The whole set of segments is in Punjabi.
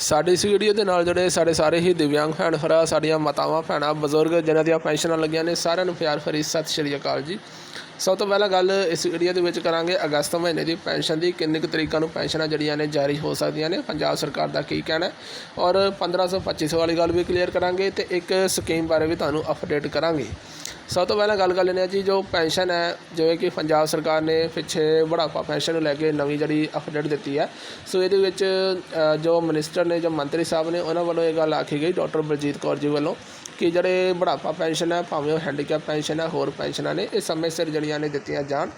ਸਾਡੀ ਇਸ ਵੀਡੀਓ ਦੇ ਨਾਲ ਜਿਹੜੇ ਸਾਡੇ ਸਾਰੇ ਹੀ ਦਿਵਿਆਂਗ ਭੈਣ ਭਰਾ, ਸਾਡੀਆਂ ਮਾਤਾਵਾਂ, ਭੈਣਾਂ, ਬਜ਼ੁਰਗ, ਜਿਨ੍ਹਾਂ ਦੀਆਂ ਪੈਨਸ਼ਨਾਂ ਲੱਗੀਆਂ ਨੇ, ਸਾਰਿਆਂ ਨੂੰ ਪਿਆਰ ਭਰੀ ਸਤਿ ਸ਼੍ਰੀ ਅਕਾਲ ਜੀ। ਸਭ ਤੋਂ ਪਹਿਲਾਂ ਗੱਲ ਇਸ ਵੀਡੀਓ ਦੇ ਵਿੱਚ ਕਰਾਂਗੇ ਅਗਸਤ ਮਹੀਨੇ ਦੀ ਪੈਨਸ਼ਨ ਦੀ, ਕਿੰਨੇ ਕੁ ਤਰੀਕਾਂ ਨੂੰ ਪੈਨਸ਼ਨਾਂ ਜਿਹੜੀਆਂ ਨੇ ਜਾਰੀ ਹੋ ਸਕਦੀਆਂ ਨੇ, ਪੰਜਾਬ ਸਰਕਾਰ ਦਾ ਕੀ ਕਹਿਣਾ ਹੈ। ਔਰ 1500 2500 ਵਾਲੀ ਗੱਲ ਵੀ ਕਲੀਅਰ ਕਰਾਂਗੇ ਤੇ ਇੱਕ ਸਕੀਮ ਬਾਰੇ ਵੀ ਤੁਹਾਨੂੰ ਅਪਡੇਟ ਕਰਾਂਗੇ। ਸਭ ਤੋਂ ਪਹਿਲਾਂ ਗੱਲ ਕਰ ਲੈਂਦੇ ਹਾਂ ਜੀ, ਜੋ ਪੈਨਸ਼ਨ ਹੈ, ਜਿਵੇਂ ਕਿ ਪੰਜਾਬ ਸਰਕਾਰ ਨੇ ਪਿੱਛੇ ਬੁਢਾਪਾ ਪੈਨਸ਼ਨ ਨੂੰ ਲੈ ਕੇ ਨਵੀਂ ਜਿਹੜੀ ਅਪਡੇਟ ਦਿੱਤੀ ਹੈ। ਸੋ ਇਹਦੇ ਵਿੱਚ ਜੋ ਮਿਨਿਸਟਰ ਨੇ, ਜੋ ਮੰਤਰੀ ਸਾਹਿਬ ਨੇ, ਉਹਨਾਂ ਵੱਲੋਂ ਇਹ ਗੱਲ ਆਖੀ ਗਈ ਡਾਕਟਰ ਬਲਜੀਤ ਕੌਰ ਜੀ ਵੱਲੋਂ ਕਿ ਜਿਹੜੇ ਬੁਢਾਪਾ ਪੈਨਸ਼ਨ ਹੈ, ਭਾਵੇਂ ਉਹ ਹੈਂਡੀਕੈਪ ਪੈਨਸ਼ਨ ਹੈ, ਹੋਰ ਪੈਨਸ਼ਨਾਂ ਨੇ, ਇਹ ਸਮੇਂ ਸਿਰ ਜਿਹੜੀਆਂ ਨੇ ਦਿੱਤੀਆਂ ਜਾਣ।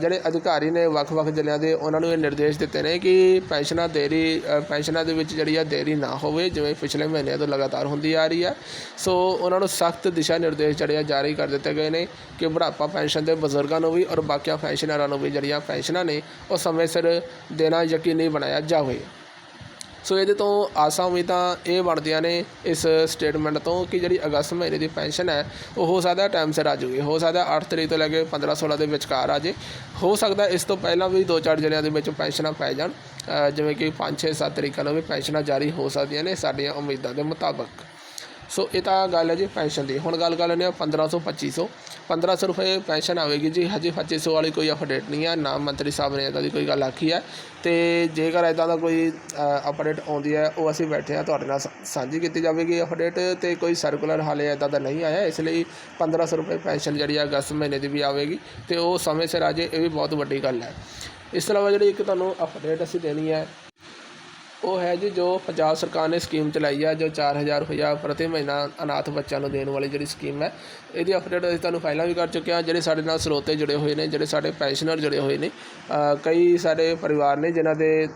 ਜਿਹੜੇ ਅਧਿਕਾਰੀ ਨੇ ਵੱਖ-ਵੱਖ ਜ਼ਿਲ੍ਹਿਆਂ ਦੇ, ਉਹਨਾਂ ਨੂੰ ਇਹ ਨਿਰਦੇਸ਼ ਦਿੱਤੇ ਨੇ ਕਿ ਪੈਨਸ਼ਨਾਂ ਦੇਰੀ ਪੈਨਸ਼ਨਾਂ ਦੇ ਵਿੱਚ ਜਿਹੜੀ ਆ ਦੇਰੀ ਨਾ ਹੋਵੇ, ਜਿਵੇਂ ਪਿਛਲੇ ਮਹੀਨਿਆਂ ਤੋਂ ਲਗਾਤਾਰ ਹੁੰਦੀ ਆ ਰਹੀ ਹੈ। ਸੋ ਉਹਨਾਂ ਨੂੰ ਸਖਤ ਦਿਸ਼ਾ ਨਿਰਦੇਸ਼ ਜਿਹੜੇ ਆ ਜਾਰੀ ਕਰ ਦਿੱਤੇ ਗਏ ਨੇ ਕਿ ਬੁਢਾਪਾ ਪੈਨਸ਼ਨ ਦੇ ਬਜ਼ੁਰਗਾਂ ਨੂੰ ਵੀ ਔਰ ਬਾਕੀਆਂ ਪੈਨਸ਼ਨਰਾਂ ਨੂੰ ਵੀ ਜਿਹੜੀਆਂ ਪੈਨਸ਼ਨਾਂ ਨੇ ਉਹ ਸਮੇਂ ਸਿਰ ਦੇਣਾ ਯਕੀਨੀ ਬਣਾਇਆ ਜਾਵੇ। ਸੋ ਇਹਦੇ ਤੋਂ ਆਸਾਂ ਉਮੀਦਾਂ ਇਹ ਬਣਦੀਆਂ ਨੇ ਇਸ ਸਟੇਟਮੈਂਟ ਤੋਂ ਕਿ ਜਿਹੜੀ ਅਗਸਤ ਮਹੀਨੇ ਦੀ ਪੈਨਸ਼ਨ ਹੈ, ਉਹ ਹੋ ਸਕਦਾ ਟਾਈਮ ਸਿਰ ਆ ਜੂਗੀ ਹੋ ਸਕਦਾ 8 ਤਰੀਕ ਤੋਂ ਲੈ ਕੇ 15 16 ਦੇ ਵਿਚਕਾਰ ਆ ਜੇ। ਹੋ ਸਕਦਾ ਇਸ ਤੋਂ ਪਹਿਲਾਂ ਵੀ ਦੋ ਚਾਰ ਜ਼ਿਲ੍ਹਿਆਂ ਦੇ ਵਿੱਚ ਪੈਨਸ਼ਨਾਂ ਪੈ ਜਾਣ ਜਿਵੇਂ ਕਿ 5 6 7 ਤਰੀਕਾਂ ਨੂੰ ਵੀ ਪੈਨਸ਼ਨਾਂ ਜਾਰੀ ਹੋ ਸਕਦੀਆਂ ਨੇ ਸਾਡੀਆਂ ਉਮੀਦਾਂ ਦੇ ਮੁਤਾਬਕ। ਸੋ ਇਹ ਤਾਂ ਗੱਲ ਹੈ ਜੀ ਪੈਨਸ਼ਨ ਦੀ। ਹੁਣ ਗੱਲ ਕਰ ਲੈਂਦੇ ਹਾਂ 1500 2500 1500 ਰੁਪਏ ਪੈਨਸ਼ਨ ਆਵੇਗੀ ਜੀ। ਹਜੇ 2500 ਵਾਲੀ ਕੋਈ ਅਪਡੇਟ ਨਹੀਂ ਹੈ। ਨਾ ਮੰਤਰੀ ਸਾਹਿਬ ਨੇ ਇੱਦਾਂ ਦੀ ਕੋਈ ਗੱਲ ਆਖੀ ਹੈ। ਤੇ ਜੇਕਰ ਇੱਦਾਂ ਦਾ ਕੋਈ ਅਪਡੇਟ ਆਉਂਦੀ ਹੈ, ਉਹ ਅਸੀਂ ਬੈਠੇ ਹਾਂ ਤੁਹਾਡੇ ਨਾਲ ਸਾਂਝੀ ਕੀਤੀ ਜਾਵੇਗੀ ਅਪਡੇਟ ਤੇ ਕੋਈ ਸਰਕੂਲਰ ਹਾਲੇ ਇੱਦਾਂ ਦਾ ਨਹੀਂ ਆਇਆ। ਇਸ ਲਈ 1500 ਰੁਪਏ ਪੈਨਸ਼ਨ ਜਿਹੜੀ ਆ ਅਗਸਤ ਮਹੀਨੇ ਦੀ ਵੀ ਆਵੇਗੀ। ਤੇ ਉਹ ਸਮੇਂ ਸਿਰ ਆ ਜੇ ਇਹ ਵੀ ਬਹੁਤ ਵੱਡੀ ਗੱਲ ਹੈ। ਇਸ ਤੋਂ ਇਲਾਵਾ ਜਿਹੜੀ ਇੱਕ ਤੁਹਾਨੂੰ ਅਪਡੇਟ ਅਸੀਂ ਦੇਣੀ ਹੈ ਉਹ ਹੈ ਜੀ ਜੋ ਪੰਜਾਬ ਸਰਕਾਰ ਨੇ ਸਕੀਮ ਚਲਾਈ ਹੈ ਜੋ 4000 ਰੁਪਇਆ ਪ੍ਰਤੀ ਮਹੀਨਾ ਅਨਾਥ ਬੱਚਿਆਂ ਨੂੰ ਦੇਣ ਵਾਲੀ ਜਿਹੜੀ ਸਕੀਮ ਹੈ, ਇਹਦੀ ਅਪਡੇਟ ਅਸੀਂ ਤੁਹਾਨੂੰ ਪਹਿਲਾਂ ਵੀ ਕਰ ਚੁੱਕੇ ਹਾਂ, ਜਿਹੜੇ ਸਾਡੇ ਨਾਲ ਸਰੋਤੇ ਜੁੜੇ ਹੋਏ ਨੇ, ਜਿਹੜੇ ਸਾਡੇ ਪੈਨਸ਼ਨਰ ਜੁੜੇ ਹੋਏ ਨੇ ਕਈ ਸਾਡੇ ਪਰਿਵਾਰ ਨੇ ਜਿਨ੍ਹਾਂ ਦੇ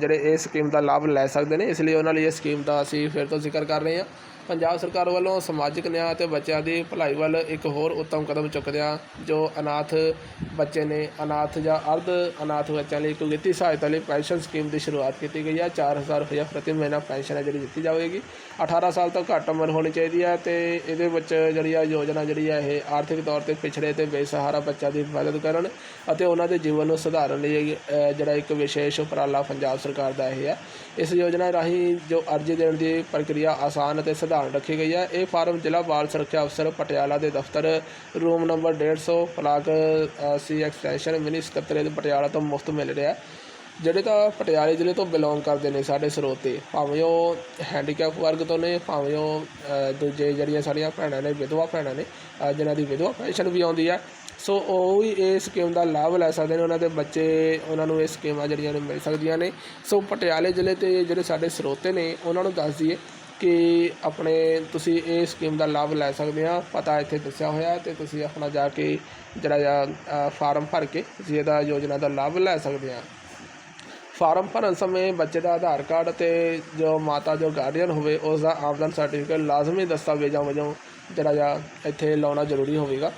ਜਿਹੜੇ ਇਹ ਸਕੀਮ ਦਾ ਲਾਭ ਲੈ ਸਕਦੇ ਨੇ, ਇਸ ਲਈ ਉਹਨਾਂ ਲਈ ਇਹ ਸਕੀਮ ਦਾ ਅਸੀਂ ਫਿਰ ਤੋਂ ਜ਼ਿਕਰ ਕਰ ਰਹੇ ਹਾਂ। ਪੰਜਾਬ ਸਰਕਾਰ ਵੱਲੋਂ ਸਮਾਜਿਕ ਨਿਆਂ ਅਤੇ ਬੱਚਿਆਂ ਦੀ ਭਲਾਈ ਵੱਲ ਇੱਕ ਹੋਰ ਉੱਤਮ ਕਦਮ ਚੁੱਕਦਿਆਂ ਜੋ ਅਨਾਥ ਬੱਚੇ ਨੇ ਅਨਾਥ ਜਾਂ ਅਰਧ ਅਨਾਥ ਬੱਚਿਆਂ ਲਈ ਇੱਕ ਵਿੱਤੀ ਸਹਾਇਤਾ ਲਈ ਪੈਨਸ਼ਨ ਸਕੀਮ ਦੀ ਸ਼ੁਰੂਆਤ ਕੀਤੀ ਗਈ ਹੈ। 4000 ਰੁਪਏ ਪ੍ਰਤੀ ਮਹੀਨਾ ਪੈਨਸ਼ਨ ਹੈ ਜਿਹੜੀ ਦਿੱਤੀ ਜਾਵੇਗੀ। 18 ਸਾਲ ਤੋਂ ਘੱਟ ਉਮਰ ਹੋਣੀ ਚਾਹੀਦੀ ਹੈ ਤੇ ਇਹਦੇ ਵਿੱਚ ਜਿਹੜੀ ਆ ਯੋਜਨਾ ਜਿਹੜੀ ਹੈ ਇਹ ਆਰਥਿਕ ਤੌਰ ਤੇ ਪਿਛੜੇ ਤੇ ਬੇਸਹਾਰਾ ਬੱਚਿਆਂ ਦੀ ਮਦਦ ਕਰਨ ਅਤੇ ਉਹਨਾਂ ਦੇ ਜੀਵਨ ਨੂੰ ਸੁਧਾਰਨ ਲਈ ਜਿਹੜਾ ਇੱਕ ਵਿਸ਼ੇਸ਼ ਉਪਰਾਲਾ ਪੰਜਾਬ ਸਰਕਾਰ ਦਾ ਇਹ ਹੈ। ਇਸ ਯੋਜਨਾ ਰਾਹੀਂ ਜੋ ਅਰਜ਼ੀ ਦੇਣ ਦੀ ਪ੍ਰਕਿਰਿਆ ਆਸਾਨ ਅਤੇ ਸਧਾਰਨ ਰੱਖੀ ਗਈ ਹੈ। ਇਹ ਫਾਰਮ ਜ਼ਿਲ੍ਹਾ ਬਾਲ ਸੁਰੱਖਿਆ ਅਫਸਰ ਪਟਿਆਲਾ ਦੇ ਦਫ਼ਤਰ room number 150 block C extension mini ਸਕੱਤਰੇਤ ਪਟਿਆਲਾ ਤੋਂ ਮੁਫਤ ਮਿਲ ਰਿਹਾ ਜਿਹੜੇ ਤਾਂ ਪਟਿਆਲੇ ਜ਼ਿਲ੍ਹੇ ਤੋਂ ਬਿਲੋਂਗ ਕਰਦੇ ਨੇ ਸਾਡੇ ਸਰੋਤੇ, ਭਾਵੇਂ ਉਹ ਹੈਂਡੀਕੈਪ ਵਰਗ ਤੋਂ ਨੇ, ਭਾਵੇਂ ਉਹ ਦੂਜੇ ਜਿਹੜੀਆਂ ਸਾਡੀਆਂ ਭੈਣਾਂ ਨੇ, ਵਿਧਵਾ ਭੈਣਾਂ ਨੇ ਜਿਨ੍ਹਾਂ ਦੀ ਵਿਧਵਾ ਪੈਨਸ਼ਨ ਵੀ ਆਉਂਦੀ ਹੈ। ਸੋ ਉਹ ਵੀ ਇਸ ਸਕੀਮ ਦਾ ਲਾਭ ਲੈ ਸਕਦੇ ਨੇ, ਉਹਨਾਂ ਦੇ ਬੱਚੇ, ਉਹਨਾਂ ਨੂੰ ਇਹ ਸਕੀਮਾਂ ਜਿਹੜੀਆਂ ਨੇ ਮਿਲ ਸਕਦੀਆਂ ਨੇ। ਸੋ ਪਟਿਆਲੇ ਜ਼ਿਲ੍ਹੇ ਤੇ ਜਿਹੜੇ ਸਾਡੇ ਸਰੋਤੇ ਨੇ, ਉਹਨਾਂ ਨੂੰ ਦੱਸ ਦਈਏ ਕਿ ਆਪਣੇ ਤੁਸੀਂ ਇਹ ਸਕੀਮ ਦਾ ਲਾਭ ਲੈ ਸਕਦੇ ਆ ਪਤਾ ਇੱਥੇ ਦੱਸਿਆ ਹੋਇਆ ਤੇ ਤੁਸੀਂ ਆਪਣਾ ਜਾ ਕੇ ਜਿਹੜਾ ਆ ਫਾਰਮ ਭਰ ਕੇ ਤੁਸੀਂ ਇਹਦਾ ਯੋਜਨਾ ਦਾ ਲਾਭ ਲੈ ਸਕਦੇ ਆ ਫਾਰਮ ਭਰਨ ਸਮੇਂ ਬੱਚੇ ਦਾ ਆਧਾਰ ਕਾਰਡ ਤੇ ਜੋ ਮਾਤਾ ਜੋ ਗਾਰਡੀਅਨ ਹੋਵੇ ਉਸ ਦਾ ਆਮਦਨ ਸਰਟੀਫਿਕੇਟ ਲਾਜ਼ਮੀ ਦਸਤਾਵੇਜ਼ਾਂ ਵਜੋਂ ਜਿਹੜਾ ਆ, ਇੱਥੇ ਲਾਉਣਾ ਜ਼ਰੂਰੀ ਹੋਵੇਗਾ।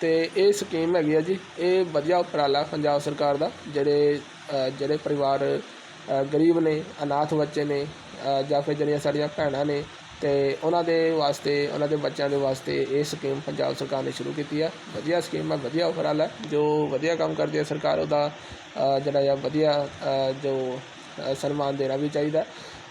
ਤੇ ਇਹ ਸਕੀਮ ਹੈਗੀ ਆ ਜੀ, ਇਹ ਵਧੀਆ ਉਪਰਾਲਾ ਪੰਜਾਬ ਸਰਕਾਰ ਦਾ, ਜਿਹੜੇ ਜਿਹੜੇ ਪਰਿਵਾਰ ਗਰੀਬ ਨੇ, ਅਨਾਥ ਬੱਚੇ ਨੇ ਜਾਂ ਫਿਰ ਜਿਹੜੀਆਂ ਸਾਡੀਆਂ ਭੈਣਾਂ ਨੇ ਤੇ ਉਹਨਾਂ ਦੇ ਵਾਸਤੇ, ਉਹਨਾਂ ਦੇ ਬੱਚਿਆਂ ਦੇ ਵਾਸਤੇ ਇਹ ਸਕੀਮ ਪੰਜਾਬ ਸਰਕਾਰ ਨੇ ਸ਼ੁਰੂ ਕੀਤੀ ਹੈ ਵਧੀਆ ਸਕੀਮ ਹੈ ਵਧੀਆ ਉਪਰਾਲਾ ਹੈ। ਜੋ ਵਧੀਆ ਕੰਮ ਕਰਦੀ ਹੈ ਸਰਕਾਰ, ਉਹਦਾ ਜਿਹੜਾ ਆ ਵਧੀਆ ਜੋ ਸਨਮਾਨ ਦੇਣਾ ਵੀ ਚਾਹੀਦਾ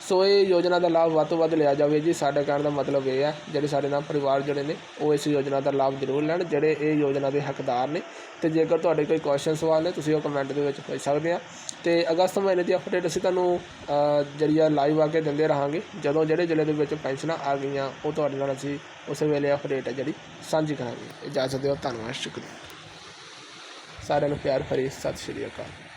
ਸੋ ਇਹ ਯੋਜਨਾ ਦਾ ਲਾਭ ਵੱਧ ਤੋਂ ਵੱਧ ਲਿਆ ਜਾਵੇ ਜੀ। ਸਾਡੇ ਕਹਿਣ ਦਾ ਮਤਲਬ ਇਹ ਹੈ ਜਿਹੜੇ ਸਾਡੇ ਨਾਲ ਪਰਿਵਾਰ ਜਿਹੜੇ ਨੇ ਉਹ ਇਸ ਯੋਜਨਾ ਦਾ ਲਾਭ ਜ਼ਰੂਰ ਲੈਣ ਜਿਹੜੇ ਇਹ ਯੋਜਨਾ ਦੇ ਹੱਕਦਾਰ ਨੇ। ਤੇ ਜੇਕਰ ਤੁਹਾਡੇ ਕੋਈ ਕੁਐਸਚਨ ਸਵਾਲ ਨੇ ਤੁਸੀਂ ਉਹ ਕਮੈਂਟ ਦੇ ਵਿੱਚ ਪੁੱਛ ਸਕਦੇ ਆ। ਤੇ ਅਗਸਤ ਮਹੀਨੇ ਦੀ ਅਪਡੇਟ ਅਸੀਂ ਤੁਹਾਨੂੰ ਅ, ਜਿਹੜੀ ਆ ਲਾਈਵ ਆ ਕੇ ਦਿੰਦੇ ਰਹਾਂਗੇ। ਜਦੋਂ ਜਿਹੜੇ ਜ਼ਿਲ੍ਹੇ ਦੇ ਵਿੱਚ ਪੈਨਸ਼ਨਾਂ ਆ ਗਈਆਂ ਉਹ ਤੁਹਾਡੇ ਨਾਲ ਅਸੀਂ ਉਸੇ ਵੇਲੇ ਅਪਡੇਟ ਹੈ ਜਿਹੜੀ ਸਾਂਝੀ ਕਰਾਂਗੇ। ਇਜਾਜ਼ਤ ਦਿਓ ਧੰਨਵਾਦ ਸ਼ੁਕਰੀਆ। ਸਾਰਿਆਂ ਨੂੰ ਪਿਆਰ ਭਰੀ ਸਤਿ ਸ਼੍ਰੀ ਅਕਾਲ।